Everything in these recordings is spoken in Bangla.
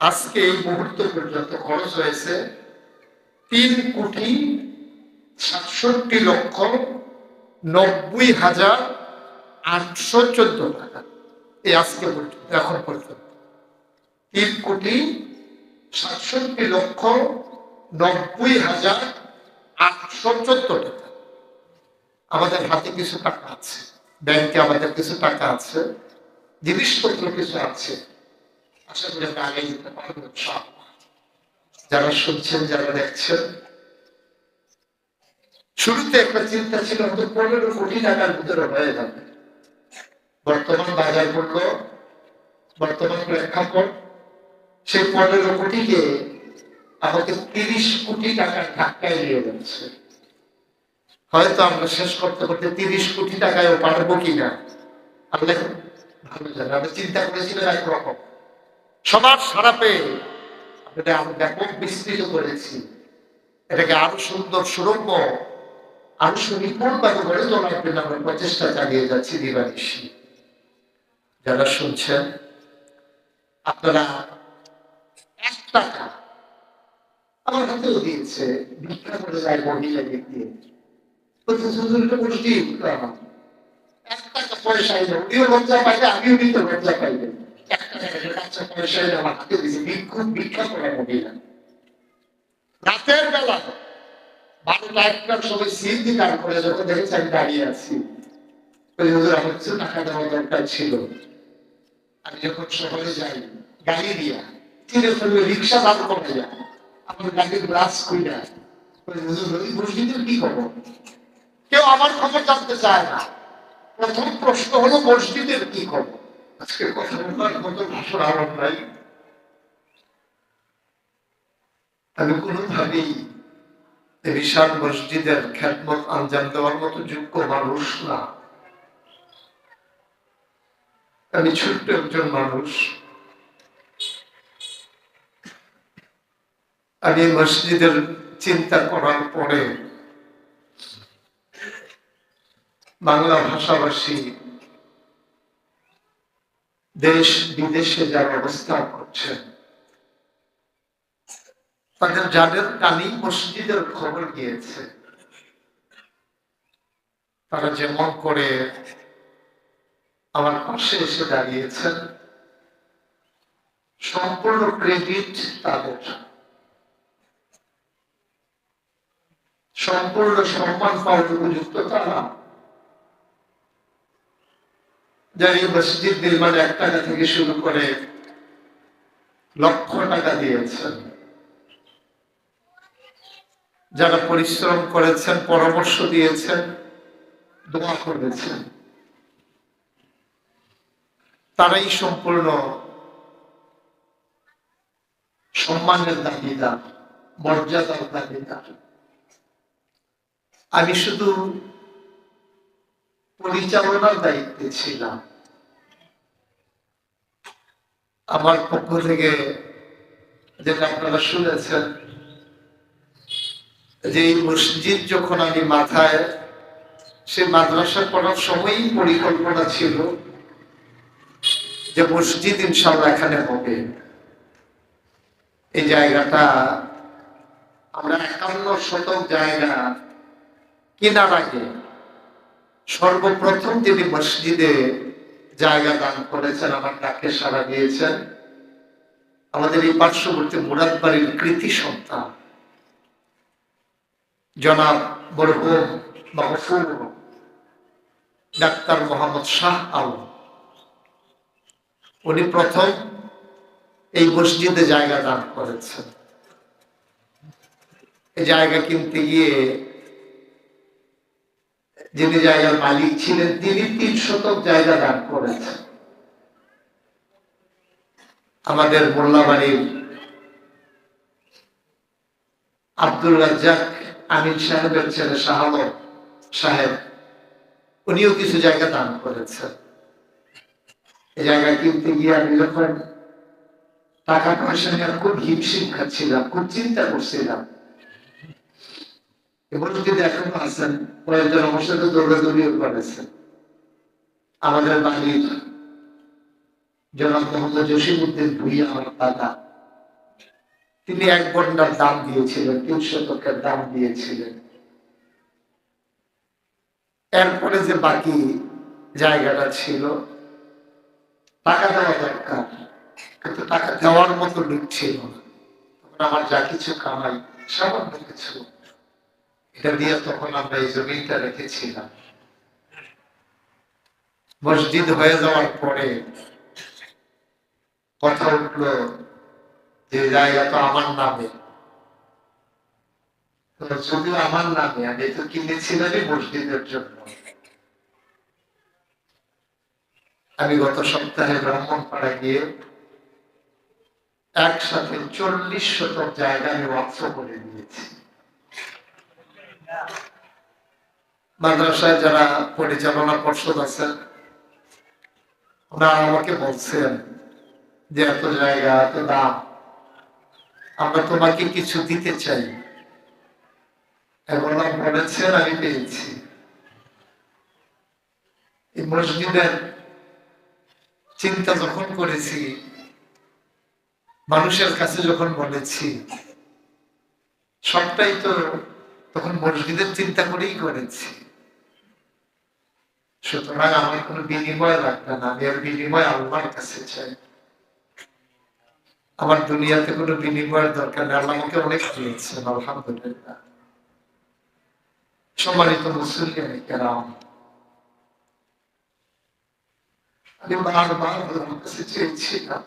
আজকে এই মুহূর্ত পর্যন্ত খরচ হয়েছে তিন কোটি সাতষট্টি লক্ষ নব্বই হাজার আটশো চোদ্দ টাকা। এই আজকে পর্যন্ত, এখন পর্যন্ত। তিন কোটি সাতষট্টি লক্ষ নব্বই হাজার আটশো চোদ্দ টাকা। আমাদের হাতে কিছু টাকা আছে। ব্যাংকে আমাদের কিছু টাকা আছে। জিনিসপত্র কিছু আছে। আশা করি আমরা আগে যেতে পারব। যারা শুনছেন, যারা দেখছেন। শুরুতে একটা চিন্তা ছিল, হয়তো পনেরো কোটি টাকার ভিতরে হয়ে যাবে। বর্তমান বাজার মূল্য, বর্তমান প্রেক্ষাপট, সেই পনেরো কোটিকে আমাকে তিরিশ কোটি টাকার ধাক্কায় নিয়ে যাচ্ছে। হয়তো আমরা শেষ করতে করতে তিরিশ কোটি টাকায়ও পারব কিনা, আল্লাহ ভালো জানে। আমরা চিন্তা করেছিলাম একরকম। সবার সারা পেয়ে এটা আরও ব্যাপক বিস্তৃত করেছি। এটাকে আরও সুন্দর সুরম্য আরও সুনিপুণভাবে গড়ে তোলার জন্য আমরা প্রচেষ্টা চালিয়ে যাচ্ছি দিবানিশি যারা শুনছেন আপনারা এক টাকা আমার হাতেও দিয়েছে ভিক্ষা করে যায় মহিলা দিয়ে বলছে, "হুজুর, এটা মুসলিম গ্রাম। এক টাকা পয়সা এলো লজ্জা পাইলে আমিও নিতে লজ্জা পাইলে রাতের বেলা বারোটা একটার সময় করে যখন দেখেছি আমি দাঁড়িয়ে আছি কিছু টাকা দেওয়া দরকার ছিল। আমি যখন শহরে যাই, গাড়ি দিয়া চিনে ফেলবে রিক্সা দাঁড় করে যায় আমার গাড়ির গ্লাস হুজুর মসজিদের কি খবর? কেউ আমার খবর জানতে চায় না। প্রথম প্রশ্ন হলো, মসজিদের কি খবর? কথা নাই। আমি কোনোভাবেই বিশাল মসজিদের খ্যাতমত আঞ্জাম দেওয়ার মতো যোগ্য মানুষ না। আমি ছোট্ট একজন মানুষ। আমি মসজিদের চিন্তা করার পরে বাংলা ভাষাভাষী দেশ বিদেশে যারা অবস্থান করছেন তাদের যাদের কানি মসজিদের খবর গিয়েছে, তারা যেমন করে আমার পাশে এসে দাঁড়িয়েছেন, সম্পূর্ণ ক্রেডিট তাদের। সম্পূর্ণ সম্মান পাওয়ার উপযুক্ত তারা যারা এই মসজিদ নির্মাণে এক টাকা থেকে শুরু করে লক্ষ টাকা দিয়েছেন যারা পরিশ্রম করেছেন, পরামর্শ দিয়েছেন, দোয়া করেছেন, তারাই সম্পূর্ণ সম্মানের দাবিদার, মর্যাদার দাবিদার। আমি শুধু পরিচালনার দায়িত্বে ছিলাম। আমার পক্ষ থেকে যেটা আপনারা শুনেছেন, যে এই মসজিদ যখন আমি মাথায়, সে মাদ্রাসা পড়ার সময়ই পরিকল্পনা ছিল যে মসজিদ ইনশাল্লাহ এখানে হবে। এই জায়গাটা আমরা একান্ন শতক জায়গা কেনার আগে সর্বপ্রথম যিনি মসজিদে জায়গা দান করেছেন, আমার ডাকে সারা দিয়েছেন। আমাদের এই পার্শ্ববর্তী মুরাদ বাড়ির কৃতি সন্তান, জনাব মরহুম মাহফুর ডাক্তার মোহাম্মদ শাহ আলম। উনি প্রথম এই মসজিদে জায়গা দান করেছেন। এই জায়গা কিনতে গিয়ে যিনি জায়গার মালিক ছিলেন, তিনি তিন শতক জায়গা দান করেছেন। আমাদের মোল্লাবাড়ির আব্দুল রাজ্জাক আমিন সাহেবের ছেলে শাহাল সাহেব, উনিও কিছু জায়গা দান করেছেন। এই জায়গা কিনতে গিয়ে আমি যখন টাকা পয়সা নিয়ে খুব হিমশিম খাচ্ছিলাম, খুব চিন্তা করছিলাম। আছেন, কয়েকজন আমার সাথে করেছেন আমাদের বাড়ির জনাব মোহাম্মদ ভুইয়া, আমার দাদা। তিনি এক বন্যার দাম দিয়েছিলেন তিন শতকের দাম দিয়েছিলেন। এরপরে যে বাকি জায়গাটা ছিল, টাকা দেওয়া দরকার, কিন্তু টাকা দেওয়ার মতো লোক ছিল না। তখন আমার যা কিছু কামাই, সামান্য কিছু এটা দিয়ে তখন আমরা এই জমিটা রেখেছিলাম। মসজিদ হয়ে যাওয়ার পরে কথা উঠল যে জায়গা তো আমার নামে। যদিও আমার নামে, আমি তো কিনেছিলামই মসজিদের জন্য। আমি গত সপ্তাহে ব্রাহ্মণ পাড়া গিয়ে একসাথে চল্লিশ শতক জায়গা আমি ওয়াক্ফ করে দিয়েছি। মাদ্রাসায় যারা পরিচালনা পর্ষদ আছেন ওনারা আমাকে বলছেন যে এত জায়গা, এত দাম, আমরা তোমাকে কিছু দিতে চাই। এখন বলেছেন, আমি পেয়েছি। এই মসজিদের চিন্তা যখন করেছি, মানুষের কাছে যখন বলেছি, সবটাই তো তখন মসজিদের চিন্তা করেই করেছি। সুতরাং আমার কোনো বিনিময় লাগবে না, আমি আর বিনিময় আল্লাহর কাছে চাই। আমার দুনিয়াতে কোনো বিনিময়ের দরকার নেই, আল্লাহ আমাকে অনেক দিয়েছেন, আলহামদুলিল্লাহ। সম্মানিত মুসলিম কেরাম, আমি বারবার আল্লাহর কাছে চেয়েছিলাম।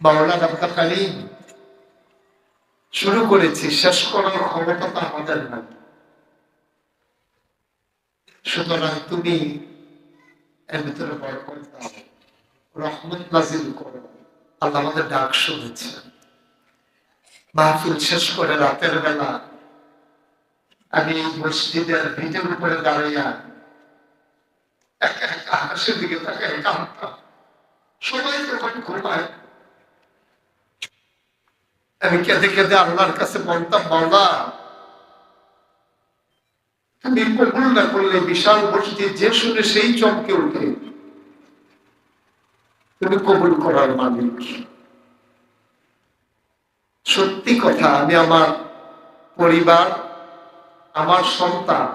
মাওলানা আব্দুল কালিম শুরু করেছি, শেষ করার ক্ষমতা তো আমাদের নাই। সুতরাং তুমি এর ভিতরে রহমত নাজিল করো। আল্লাহ আমাদের ডাক শুনেছেন মাহফিল শেষ করে রাতের বেলা আমি মসজিদের ভিটের উপরে দাঁড়াইয়া সবাই যখন ঘুমায় আমি কেঁদে কেঁদে আল্লাহর কাছে বলতাম, বাবা, তুমি কবুল না করলে বিশাল মসজিদ যে শুনে সেই চমকে উঠে তুমি কবুল করার মালিক। সত্যি কথা, আমি আমার পরিবার, আমার সন্তান,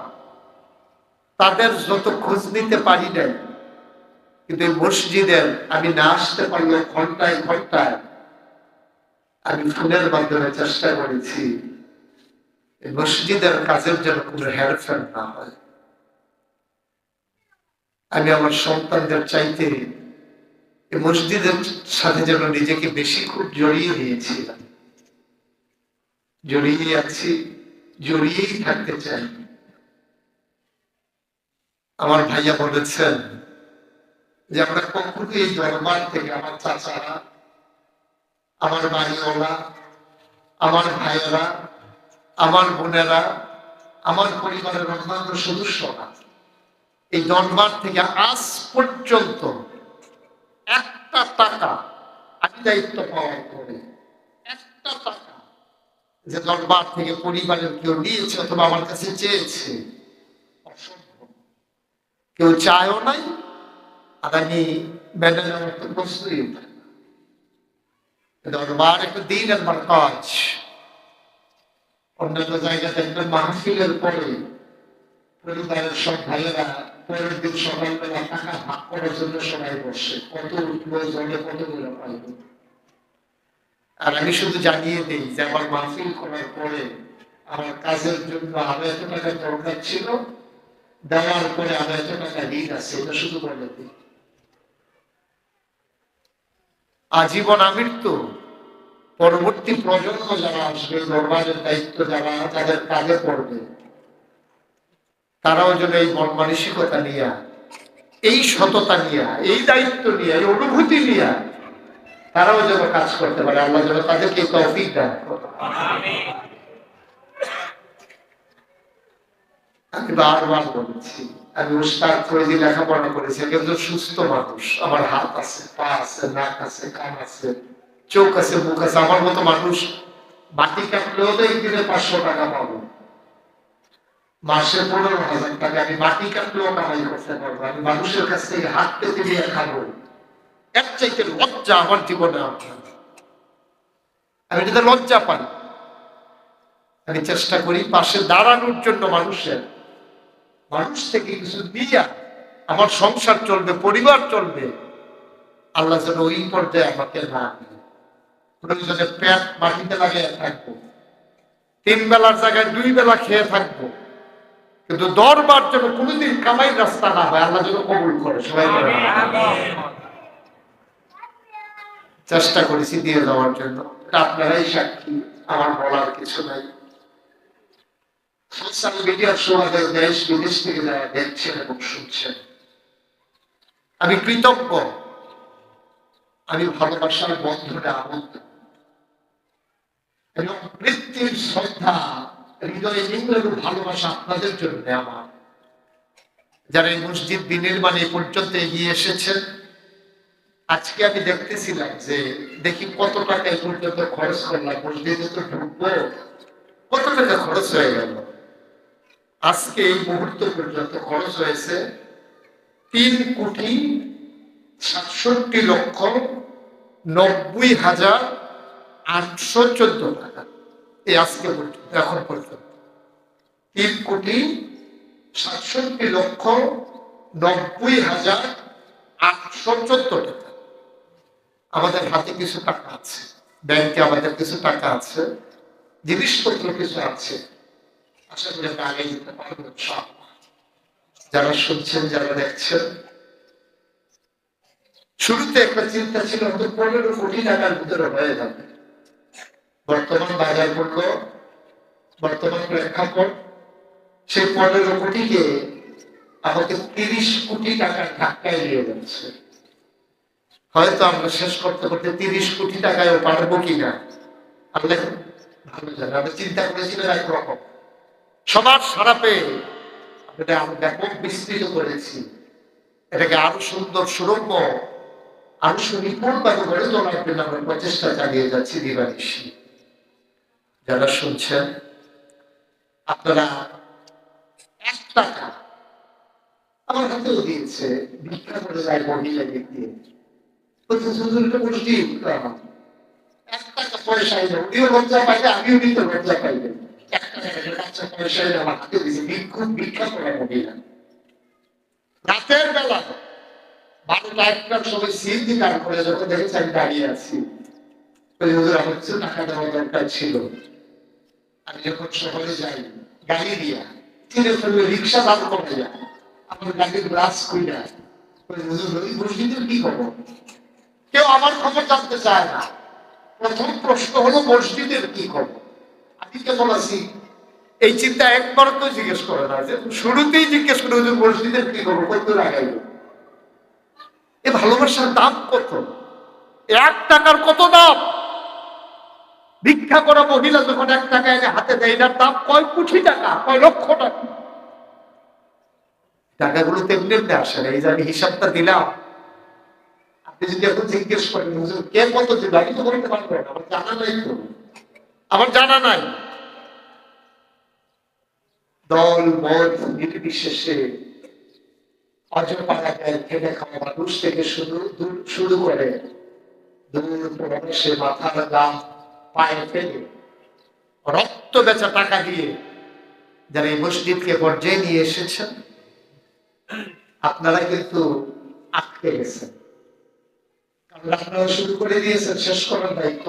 তাদের যত খোঁজ নিতে পারি নাই, কিন্তু মসজিদের আমি না আসতে পারলে ঘন্টায় ঘন্টায় আমি ফোনের মাধ্যমে চেষ্টা করেছি। মসজিদের কাজের যেন কোনো হেরফের না হয়। আমি আমার সন্তানদের চাইতে মসজিদের সাথে যেন নিজেকে বেশি খুব জড়িয়ে নিয়েছিলাম। জড়িয়ে আছি, জড়িয়েই থাকতে চাই। আমার ভাইয়া বলেছেন যে আমরা কখনো এই দরবার থেকে আমার চাচারা আমার বাড়িওয়ালা, আমার ভাইয়েরা, আমার বোনেরা, আমার পরিবারের অন্যান্য সদস্যরা, এই দরবার থেকে আজ পর্যন্ত একটা টাকা আমি দায়িত্ব পাওয়ার পরে একটা টাকা যে দরবার থেকে পরিবারের কেউ নিয়েছে অথবা আমার কাছে চেয়েছে কেউ চায়ও নাই, আর আমি নেওয়ার তো প্রশ্নই উঠে না। অন্যান্য জায়গা মাহফিলের পরে সবাই বসে কত আর আমি শুধু জানিয়ে দিই যে আমার মাহফিল করার পরে আমার কাজের জন্য আরও এত টাকা দরকার ছিল দেওয়ার পরে আরও এত টাকা ঋণ আছে এটা শুধু বলে আজীবন আমৃত্যু পরবর্তী প্রজন্ম যারা আসবে দরবারের দায়িত্ব যারা, তাদের কাজে পড়বে। তারাও যেন এই মন মানসিকতা নিয়ে, এই সততা নিয়ে, এই দায়িত্ব নিয়ে, এই অনুভূতি নিয়ে তারাও যেন কাজ করতে পারে। আল্লাহ যেন তাদেরকে তৌফিক আমি বারবার বলেছি, আমি উস্তাদ ফৈজি লেখাপড়া করেছি, একজন সুস্থ মানুষ, আমার হাত আছে, পা আছে, নাক আছে, কান আছে। চোখ আছে মুখ আছে আমার মতো মানুষ। মাটি কাটলেও তো একদিনে পাঁচশো টাকা পাবো। মাসে পনেরো হাজার টাকা। আমি মাটি কাটলেও কামাই করতে পারব। আমি মানুষের কাছ থেকে হাত পেতে নিয়ে খাব। এক চাইতে লজ্জা আমার জীবনে আমি এটাতে লজ্জা পাই, আমি চেষ্টা করি পাশে দাঁড়ানোর জন্য মানুষের। মানুষ থেকে কিছু দিয়া আমার সংসার চলবে, পরিবার চলবে। আল্লাহ যেন ওই পর্যায়ে আমাকে না নিয়ে। প্রয়োজনে পেট মাটিতে লাগিয়ে থাকব। তিন বেলার জায়গায় দুই বেলা খেয়ে থাকব। কিন্তু দরবার যেন কোনোদিন কামাই রাস্তা না হয় আল্লাহ যেন কবুল করে সবাই চেষ্টা করেছি দিয়ে যাওয়ার জন্য। আপনারাই সাক্ষী আমার বলার কিছু নাই। সোশ্যাল মিডিয়ার সুবাদে দেশ বিদেশ থেকে যারা দেখছেন এবং শুনছেন আমি কৃতজ্ঞ। আমি ভালোবাসার বন্ধনে এবং মৃত্যুর শ্রদ্ধা, হৃদয়ে নিংড়ের ভালোবাসা আপনাদের জন্য আমার। যারা এই মসজিদ বিনির্মাণে এ পর্যন্ত এগিয়ে এসেছেন, আজকে আমি দেখতেছিলাম যে দেখি কত টাকা এই পর্যন্ত খরচ করলাম, মসজিদে তো ঢুকবো। কত টাকা খরচ হয়ে গেল? আজকে এই মুহূর্ত পর্যন্ত খরচ হয়েছে তিন কোটি সাতষট্টি লক্ষ নব্বই হাজার আটশো চোদ্দ টাকা। এই আজকে পর্যন্ত, এখন পর্যন্ত। তিন কোটি সাতষট্টি লক্ষ নব্বই হাজার আটশো চোদ্দ টাকা। আমাদের হাতে কিছু টাকা আছে, ব্যাংকে আমাদের কিছু টাকা আছে, জিনিসপত্র কিছু আছে। আশা করি আগে যেতে পারব যারা শুনছেন, যারা দেখছেন শুরুতে একটা চিন্তা ছিল পনেরো কোটি টাকার ভিতরে হয়ে যাবে। বর্তমান বাজার মূল্য, বর্তমান প্রেক্ষাপট, সেই পনেরো কোটিকে আমাকে তিরিশ কোটি টাকার ধাক্কায় নিয়ে যাচ্ছে। হয়তো আমরা শেষ করতে করতে তিরিশ কোটি টাকায়ও পারব কিনা, আল্লাহ ভালো জানে। আমরা চিন্তা করেছিলাম একরকম। সবার সারা পেয়ে আমরা ব্যাপক বিস্তৃত করেছি। এটাকে আরও সুন্দর সুরম্য গড়ে তোলার জন্য আমরা প্রচেষ্টা চালিয়ে যাচ্ছি দিবানিশি যারা শুনছেন, আপনারা এক টাকা আমার হাতেও দিয়েছে ভিক্ষা করে যায় পাইলে, আমিও নিতে লজ্জা পাইলে। এক টাকা দেড় টাকা পয়সা এলো, আমার হাতে দিয়েছে করে রাতের বেলা দাঁড়িয়ে আছি। আমি যখন যাই, গাড়ি রিক্সা কি কেউ আমার খবর জানতে চায় না। প্রথম প্রশ্ন হলো, মসজিদের কি খবর? আমি কেমন আছি এই চিন্তা একবার তো জিজ্ঞেস করে না। যে শুরুতেই জিজ্ঞেস করে মসজিদের কি খবর? কত লাগাইল এ ভালোবাসার দাম কত? এক টাকার কত দাম? ভিক্ষা করা মহিলা যখন এক টাকা এনে হাতে দেয়, এটার দাম কয় কোটি টাকা, কয় লক্ষ টাকা? টাকাগুলো তেমনি আসে না, এই যে আমি হিসাবটা দিলাম। আপনি যদি এখন জিজ্ঞেস করেন কে কত দিল আমি তো বলতে পারব না, আমার জানা নাই তো। আমার জানা নাই। দল, মত নির্বিশেষে খেটে মানুষ থেকে শুরু শুরু করে দূর মাথার দাম পায়ে ফেলে। রক্ত বেচা টাকা দিয়ে যারা এই মসজিদকে পর্যায়ে নিয়ে এসেছেন আপনারা কিন্তু আটকে গেছেন। কারণ আপনারা শুরু করে দিয়েছেন, শেষ করার দায়িত্ব।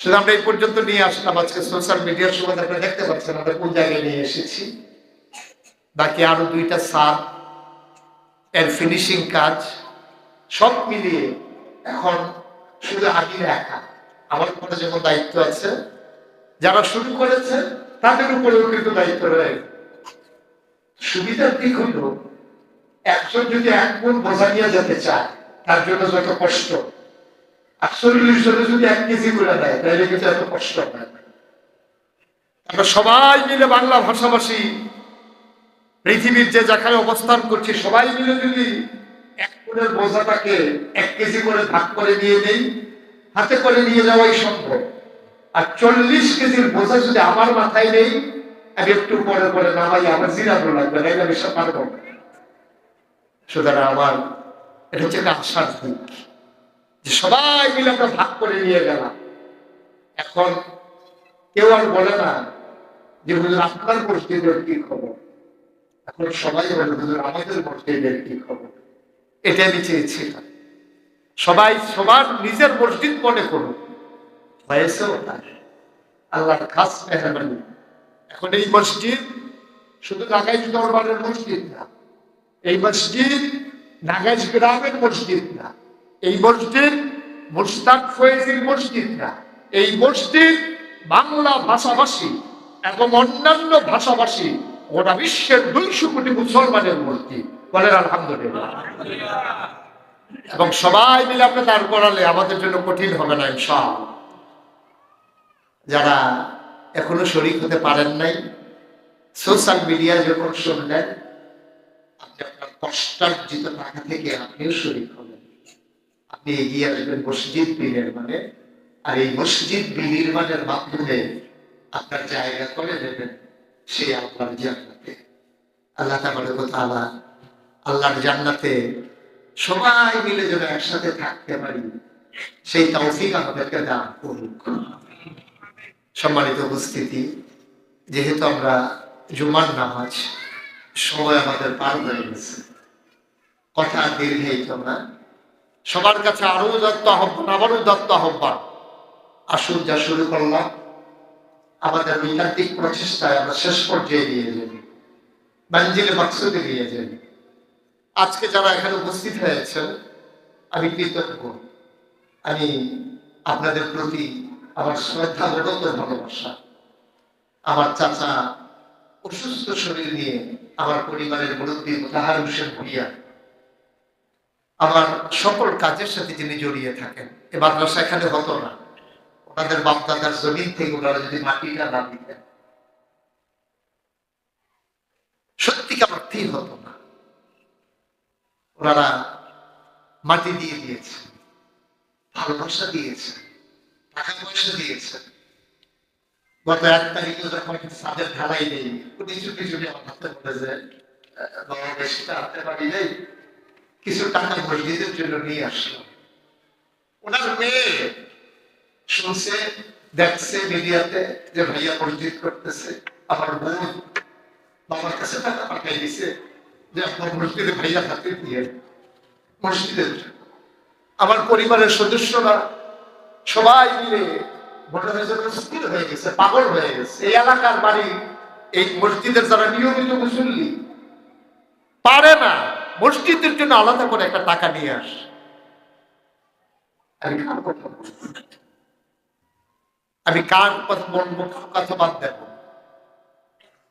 শুধু আমরা এই পর্যন্ত নিয়ে আসলাম, আজকে সোশ্যাল মিডিয়ার সময় আপনারা দেখতে পাচ্ছেন আমরা কোন জায়গায় নিয়ে এসেছি। বাকি আরও দুইটা সার এর ফিনিশিং কাজ, সব মিলিয়ে এখন শুধু আগে রাখা আমার উপরে যেমন দায়িত্ব আছে, যারা শুরু করেছে, তাদের উপরেও কিন্তু দায়িত্ব রয়েছে সুবিধার দিক হলো, একজন যদি এক মন বোঝা নিয়ে যেতে চায়, তার জন্য যত কষ্ট। আটচল্লিশ জনে যদি এক কেজি করে দেয়, তাহলে কিন্তু এত কষ্ট হয় আমরা সবাই মিলে বাংলা ভাষাভাষী পৃথিবীর যে যেখানে অবস্থান করছি, সবাই মিলে যদি এক মনের বোঝাটাকে এক কেজি করে ভাগ করে নিয়ে নেই, হাতে করে নিয়ে যাওয়াই সম্ভব। আর চল্লিশ কেজির বোঝা যদি আমার মাথায় নেই, আমি একটু পরে পরে নামাই, আমার জিরানো লাগবে না আমি সব পারব সুতরাং আমার, এটা হচ্ছে একটা আশার দিক। যে সবাই মিলে আমরা ভাগ করে নিয়ে গেলাম। এখন কেউ আর বলে না যে আপনার মসজিদের কি খবর? এখন সবাই আমাদের মসজিদের কি খবর? এটা আমি চেয়েছিলাম। সবাই সবার নিজের মসজিদ মনে করুন। হয়েছেও তাই। আল্লাহর খাস মেহরবানি। এখন এই মসজিদ শুধু নাগাইজ দরবারের মসজিদ না, এই মসজিদ নাগাইজ গ্রামের মসজিদ না, এই মসজিদ মুস্তাক ফয়েজির মসজিদ না, এই মসজিদ বাংলা ভাষাভাষী এবং অন্যান্য ভাষাভাষী গোটা বিশ্বের দুইশো কোটি মুসলমানের মূর্তি। বলেন, আলহামদুলিল্লাহ। এবং সবাই মিলে আপনি দাঁড় করালে আমাদের জন্য কঠিন হবে না সব যারা এখনও শরিক হতে পারেন নাই, সোশ্যাল মিডিয়া যখন শুনলেন, আপনি আপনার কষ্টার্জিত টাকা থেকে আপনিও শরিক হবেন। আপনি এগিয়ে আসবেন মসজিদ বিনির্মাণে, আর এই মসজিদ বিনির্মাণের মাধ্যমে আপনার জায়গা করে দেবেন। সেই আল্লাহর জান্নাতে। আল্লাহ তাআলা আল্লাহর জান্নাতে সবাই মিলে যেন একসাথে থাকতে পারি। সেই তৌফিক আমাদেরকে দান করুক সম্মানিত উপস্থিতি, যেহেতু আমরা জুমার নামাজ সময় আমাদের পার হয়ে গেছে কথা দীর্ঘায়িত না সবার কাছে আরও দত্ত আহ্বান, আবারও দত্ত আহ্বান। আসুন যা শুরু করলাম। আমাদের ঐকান্তিক প্রচেষ্টায় আমরা শেষ পর্যায়ে নিয়ে যাবি মঞ্জিলে মাকসুদে নিয়ে যাবি আজকে যারা এখানে উপস্থিত হয়েছেন, আমি কৃতজ্ঞ। আমি আপনাদের প্রতি আমার শ্রদ্ধা বড়ত ভালোবাসা। আমার চাচা অসুস্থ শরীর নিয়ে আমার পরিবারের মুরব্বী মোতাহার হোসেন ভুইয়া। আমার সকল কাজের সাথে যিনি জড়িয়ে থাকেন, এ মাদ্রাসা এখানে হতো না। ওনাদের বাপদাদার জমিন থেকে ওনারা যদি মাটিটা না দিতেন। সত্যিকার অর্থেই হতো না। ওনারা মাটি দিয়ে দিয়েছে ভালোবাসা দিয়েছে টাকা পয়সা দিয়েছে গত এক তারিখে যখন সাদের ঢালাই নেই কিছু কিছু আমার হাতে বলে যে বাবা বেশিটা হাতে পারি নেই। কিছু টাকা মসজিদের জন্য নিয়ে আসলো ওনার মেয়ে শুনছে, দেখছে মিডিয়াতে যে ভাইয়া করতেছে, আমার বোন বাবার কাছে টাকা পাঠাই দিছে যে আপনার মসজিদে ভাইয়া দিয়ে মসজিদের আমার পরিবারের সদস্যরা সবাই মিলে ভোটারের জন্য স্থির হয়ে গেছে, পাগল হয়ে গেছে। এই এলাকার বাড়ি, এই মসজিদের যারা নিয়মিত মুসল্লি, পারে না। মসজিদের জন্য আলাদা করে একটা টাকা নিয়ে আস? আমি কার কথা কথা বাদ দেব?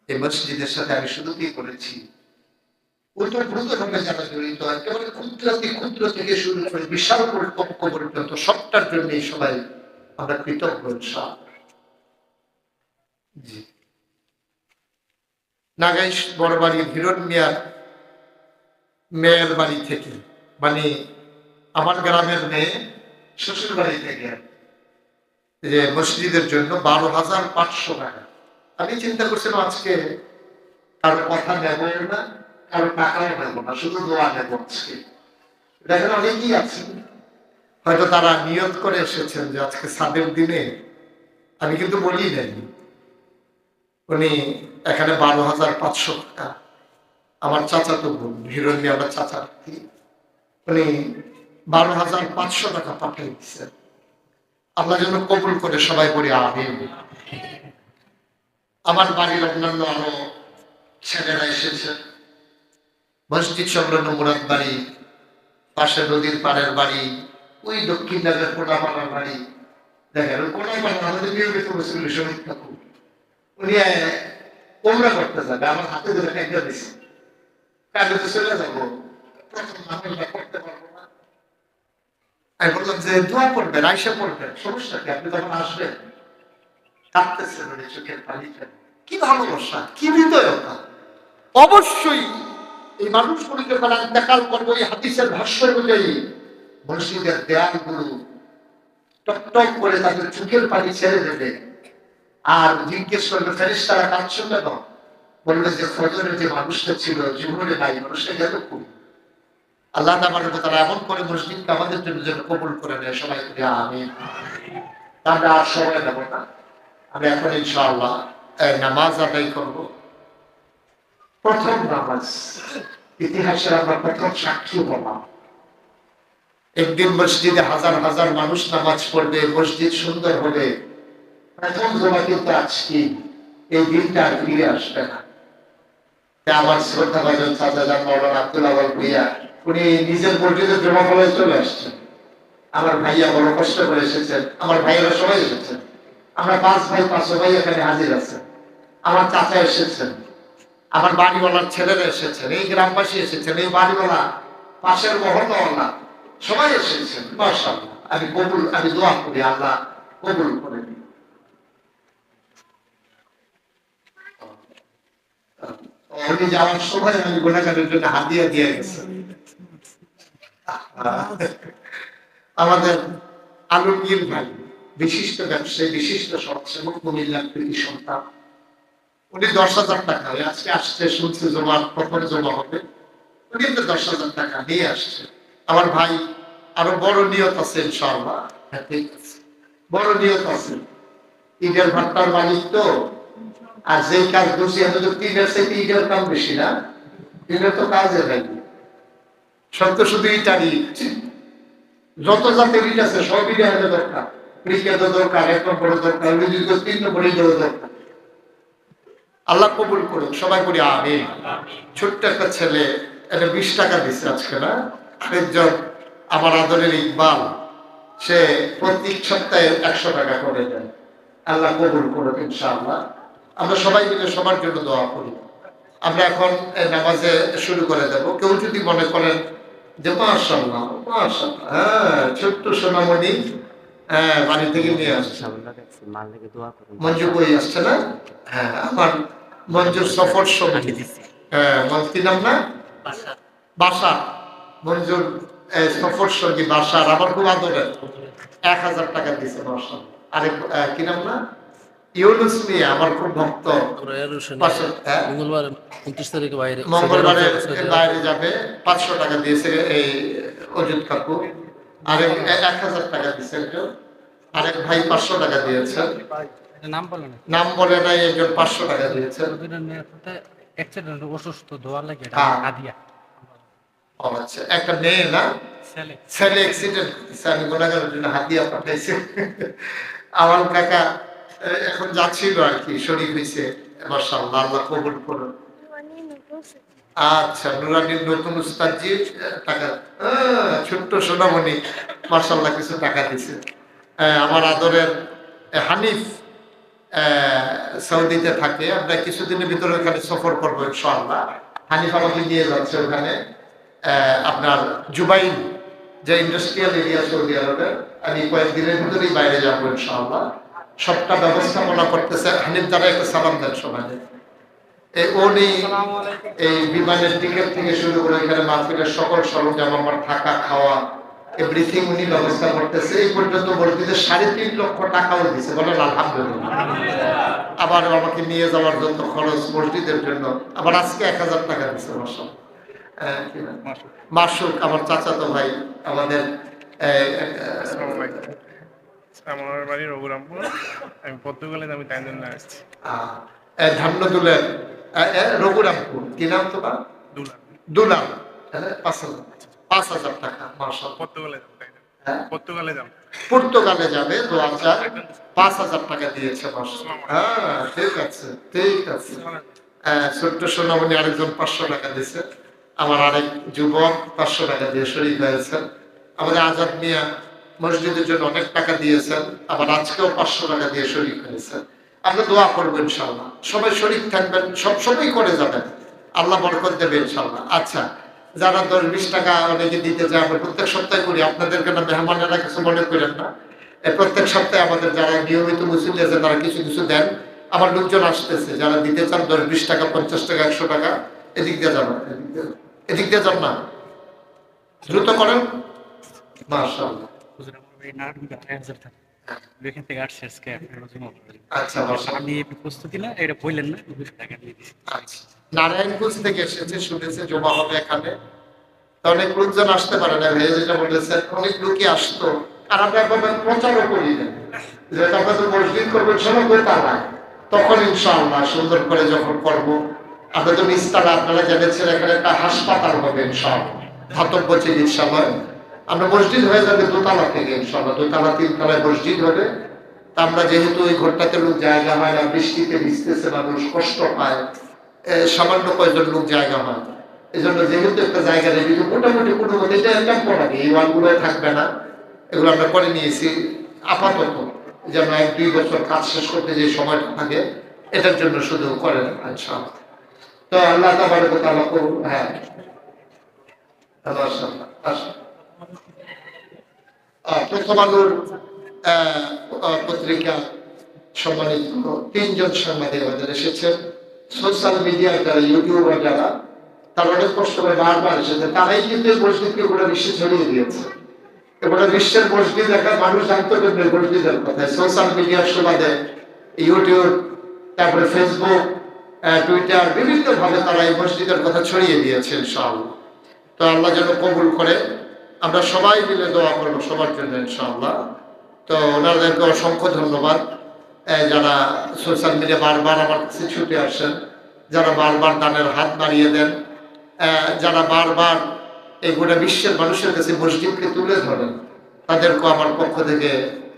এই মসজিদের সাথে আমি থেকে শুরু করে বিশাল সবটার কৃতজ্ঞ নাগাইশ মেয়ের বাড়ি থেকে মানে আমার গ্রামের মেয়ে শ্বশুর বাড়ি থেকে। যে মসজিদের জন্য বারো হাজার পাঁচশো টাকা। আমি চিন্তা করছিলাম আজকে কারও কথা নেব না, কারও টাকাও নেব না, শুধু দোয়া নেব আজকে। দেখেন অনেকেই আছেন হয়তো তারা নিয়ত করে এসেছেন যে আজকে সাদের দিনে, আমি কিন্তু বলি নাই, উনি এখানে বারো হাজার পাঁচশো টাকা। আমার চাচা তো বোন হিরণী আমার চাচা উনি বারো হাজার পাঁচশো টাকা পাঠিয়ে দিচ্ছেন আল্লাহ যেন কবুল করে সবাই বলি আমিন। আমার বাড়ির অন্যান্য আরও ছেলেরা এসেছে। মসজিদ সংলগ্ন মুরাদ বাড়ি, পাশে নদীর পাড়ের বাড়ি, ওই দক্ষিণ নগরের কোনাপাড়ার বাড়ি। দেখেন, ওই কোনাপাড়া আমাদের নিয়মিত উনি করতে যাবে, আমার হাতে ধরে একটা কাজে তো চলে যাব। প্রথম করতে পারব। আমি বললাম যে দোয়া করবেন আইসা করবেন সমস্যা কি? আপনি তখন আসবেন চোখের পানি কি ভালোবাসা, কি হৃদয়তা? অবশ্যই এই ইন্তেকাল করব এই ভাষ্য অনুযায়ী। মসজিদের দেয়ালগুলো টক টক করে তাদের চোখের পানি ছেড়ে দেবে। আর জিজ্ঞেস করবে ফেরিস্তারা কাঁদছো কেন? বলবে যে ফজরে যে মানুষটা ছিল জীবনে নাই, মানুষটা গেল খুব আল্লাহ তারা এমন করে মসজিদকে আমাদের জন্য যেন কবুল করে নেয়। সবাই আমি আমরা আর সময় নেব না। আমরা এখন ইনশাআল্লাহ নামাজ আদায় করব। প্রথম নামাজ, ইতিহাসের আমরা প্রথম সাক্ষী হলাম। একদিন মসজিদে হাজার হাজার মানুষ নামাজ পড়বে, মসজিদ সুন্দর হবে। প্রথম জমা কিন্তু আজকে, এই দিনটা ফিরে আসবে না। আমার শ্রদ্ধা ভাজন সাজাদার মৌলানা আব্দুল আওয়াল ভুইয়া উনি নিজের মসজিদে জমা ফলায় চলে আসছেন। আমার ভাইয়া বড় কষ্ট করে এসেছেন। আমার ভাইয়েরা সবাই এসেছেন। আমরা পাঁচ ভাই পাঁচ ভাই এখানে হাজির আছেন। আমার চাচা এসেছেন। আমার বাড়িওয়ালার ছেলেরা এসেছেন। এই গ্রামবাসী এসেছেন। এই বাড়িওয়ালা পাশের মহল্লাওয়ালা সবাই এসেছেন। মাশাআল্লাহ। আমি কবুল, আমি দোয়া করি, আল্লাহ কবুল করে দিন উনি যাওয়ার সময় আমি গোলাকারের জন্য হাতিয়া দিয়ে গেছে আমাদের আলমগীর ভাই বিশিষ্ট ব্যবসায়ী বিশিষ্ট সমাজসেবক কুমিল্লার কৃতি সন্তান। উনি দশ হাজার টাকা আজকে আসছে শুনছে জমা প্রথম জমা হবে। উনি তো দশ হাজার টাকা নিয়ে আসছে। আমার ভাই আরও বড় নিয়ত আছে ইনশাআল্লাহ। হ্যাঁ, ঠিক আছে। বড় নিয়ত আছে। ঈদের ভাট্টার মালিক তো। আর যে কাজ করছি আমি তো তিনের সাথে ঈদের কাম বেশি না। ঈদের তো কাজে নাই সত্য শুধু যত আছে সব ইটে দরকার। দরকার দরকার দরকার। আল্লাহ কবুল করুন, সবাই করি আমি ছোট্ট একটা ছেলে এটা বিশ টাকা দিচ্ছে আজকে, না? আরেকজন আমার আদরের ইকবাল, সে প্রতি সপ্তাহে একশো টাকা করে দেয়। আল্লাহ কবুল করুন ইনশাআল্লাহ। আমরা সবাই মিলে সবার জন্য দোয়া করি। আমরা এখন নামাজে শুরু করে দেব। কেউ যদি মনে করেন যে মাশাল্লাহ মাশাল্লাহ হ্যাঁ ছোট্ট সোনামণি হ্যাঁ বাড়ি থেকে নিয়ে আসছে। মঞ্জু বই আসছে না? হ্যাঁ আমার মঞ্জুর সফর সঙ্গী। হ্যাঁ কি নাম না? বাসা। মঞ্জুর সফর সঙ্গী বাসার আমার খুব আদরের। এক হাজার টাকা দিছে বাসা আরেক কি নাম না? ইউনুস মিয়া আমার খুব ভক্ত। পাঁচশো হ্যাঁ? মঙ্গলবার উনত্রিশ তারিখে বাইরে মঙ্গলবারে বাইরে যাবে পাঁচশো টাকা দিয়েছে এই অজিত কাকু আরেক এক হাজার টাকা দিয়েছে একজন। আরেক ভাই পাঁচশো টাকা দিয়েছেন নাম বলে না। নাম বলে নাই একজন পাঁচশো টাকা দিয়েছেন অ্যাক্সিডেন্ট অসুস্থ ধোয়ার লাগে এটা হ্যাঁ। আচ্ছা একটা মেয়ে না? ছেলে। অ্যাক্সিডেন্ট আমি গোলাগারের জন্য হাতিয়া পাঠাইছি। আমার কাকা এখন যাচ্ছিল আর কি, শরীর হয়েছে আল্লাহ কবুল করুন আচ্ছা নুরানির নতুন টাকা ছোট্ট সোনামণি মার্শাল্লাহ কিছু টাকা দিছে। আমার আদরের হানিফ সৌদিতে থাকে, আমরা কিছুদিনের ভিতরে ওখানে সফর করব, ইনশাআল্লাহ। হানিফ আমাকে নিয়ে যাচ্ছে ওখানে। আপনার জুবাইন, যে ইন্ডাস্ট্রিয়াল এরিয়া সৌদি আরবের, আমি কয়েকদিনের ভিতরেই বাইরে যাব, ইনশাআল্লাহ। সবটা ব্যবস্থাপনা করতেছে। হানিফ দ্বারা একটা সালাম দেন সবাই এই উনি এই বিমানের টিকিট থেকে শুরু করে এখানে মাহফিলের সকল সরঞ্জাম আমার থাকা খাওয়া এভরিথিং উনি ব্যবস্থা করতেছে। এই পর্যন্ত মসজিদে সাড়ে তিন লক্ষ টাকাও দিছে বলেন আলহামদুলিল্লাহ। আবার আমাকে নিয়ে যাওয়ার জন্য খরচ মসজিদের জন্য আবার আজকে এক হাজার টাকা দিচ্ছে মাসুক মাসুক আমার চাচাতো ভাই আমাদের। আমার বাড়ি রঘুরামপুর। আমি পর্তুগালে আমি তাই জন্য আসছি। আহ, রঘুরামপুর। কি নাম তোমার? দুলা দুলাম পাঁচ হাজার পাঁচ হাজার টাকা মাসা পর্তুগালে হ্যাঁ? পর্তুগালে যাব। পর্তুগালে যাবে দু হাজার পাঁচ হাজার টাকা দিয়েছে হ্যাঁ ঠিক আছে ঠিক আছে। ছোট্ট সোনামণি আরেকজন পাঁচশো টাকা দিয়েছে। আমার আরেক যুবক পাঁচশো টাকা দিয়ে শরীর হয়েছেন আমাদের আজাদ মিয়া মসজিদের জন্য অনেক টাকা দিয়েছেন, আবার আজকেও পাঁচশো টাকা দিয়ে শরীর হয়েছেন। আমরা দোয়া করব ইনশাল্লাহ সবাই শরীর থাকবেন, সব সময় করে যাবেন। আল্লাহ বরকত দেবে ইনশাল্লাহ আচ্ছা যারা দশ বিশ টাকা অনেকে দিতে চায়, আমরা প্রত্যেক সপ্তাহে করি। আপনাদেরকে না মেহমানেরা কিছু মনে করেন না। প্রত্যেক সপ্তাহে আমাদের যারা নিয়মিত মুসলিম আছে, তারা কিছু কিছু দেন। আমার লোকজন আসতেছে, যারা দিতে চান দশ বিশ টাকা, পঞ্চাশ টাকা, একশো টাকা, এদিক দিয়ে যান এদিক দিয়ে যান না। দ্রুত করেন। মাশাআল্লাহ। থেকে আসছে আজকে। আচ্ছা মাশাআল্লাহ আমি প্রস্তুতি না এটা বললেন না দুশো টাকা দিয়ে দিচ্ছি আচ্ছা। নারায়ণগঞ্জ থেকে এসেছে শুনেছে জমা হবে এখানে। তো অনেক লোকজন আসতে পারে না ভাই যেটা বলেছেন অনেক লোকই আসতো। আর আমরা একবার প্রচারও করি না। যে তখন তো মসজিদ করবেন সময় করে তা না তখন ইনশাআল্লাহ সুন্দর করে যখন করব। আমরা তো নিস্তারা আপনারা জেনেছেন এখানে একটা হাসপাতাল হবে ইনশাআল্লাহ। ধাতব্য চিকিৎসালয়। আমরা মসজিদ হয়ে যাবে দোতলা থেকে ইনশাআল্লাহ। দোতলা তিনতলায় মসজিদ হবে। তা আমরা যেহেতু ওই ঘরটাতে লোক জায়গা হয় না বৃষ্টিতে ভিজতেছে মানুষ কষ্ট পায় সামান্য কয়েকজন লোক জায়গা হয়। এই জন্য যেহেতু একটা জায়গা রেডি মোটামুটি কোনো মতে এটা টেম্পোরারি এই ওয়ালগুলো থাকবে না। এগুলো আমরা করে নিয়েছি আপাতত। যেন এক দুই বছর কাজ শেষ করতে যে সময়টা থাকে এটার জন্য শুধু করেন আচ্ছা তো আল্লাহ তাআলা হ্যাঁ। আসসালাম। আহ, প্রথম আলোর পত্রিকা সম্মানিত তিনজন সাংবাদিক আমাদের এসেছেন সোশ্যাল মিডিয়ার যারা ইউটিউবার যারা, তারা অনেক কষ্ট করে বারবার এসেছে। তারাই কিন্তু মসজিদকে গোটা বিশ্বে ছড়িয়ে দিয়েছে। গোটা বিশ্বের মসজিদ একটা মানুষ জানতে পারবে মসজিদের কথা। সোশ্যাল মিডিয়ার সুবাদে ইউটিউব তারপরে ফেসবুক টুইটার বিভিন্ন ভাবে তারা এই মসজিদের কথা ছড়িয়ে দিয়েছেন সব তো আল্লাহ যেন কবুল করে। আমরা সবাই মিলে দোয়া করব সবার জন্য, ইনশাআল্লাহ। তো ওনাদেরকে অসংখ্য ধন্যবাদ। যারা সোশ্যাল মিডিয়া বারবার আমার কাছে ছুটে আসেন, যারা বারবার দানের হাত বাড়িয়ে দেন যারা বারবার এই গোটা বিশ্বের মানুষের কাছে মসজিদকে তুলে ধরেন, তাদেরকেও আমার পক্ষ থেকে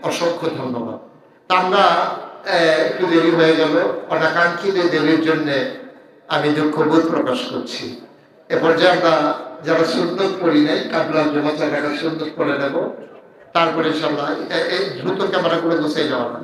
অসংখ্য ধন্যবাদ। তা আমরা একটু দেরি হয়ে গেল, অনাকাঙ্ক্ষিত দেরির জন্যে আমি দুঃখ বোধ প্রকাশ করছি। এ পর্যায়ে আমরা যারা সুন্দর করি নাই কাবলার জমা জায়গাটা সুন্দর করে নেব। তারপরে ইনশাল্লাহ এই দ্রুত ক্যামেরাগুলো গুছিয়ে যাওয়া না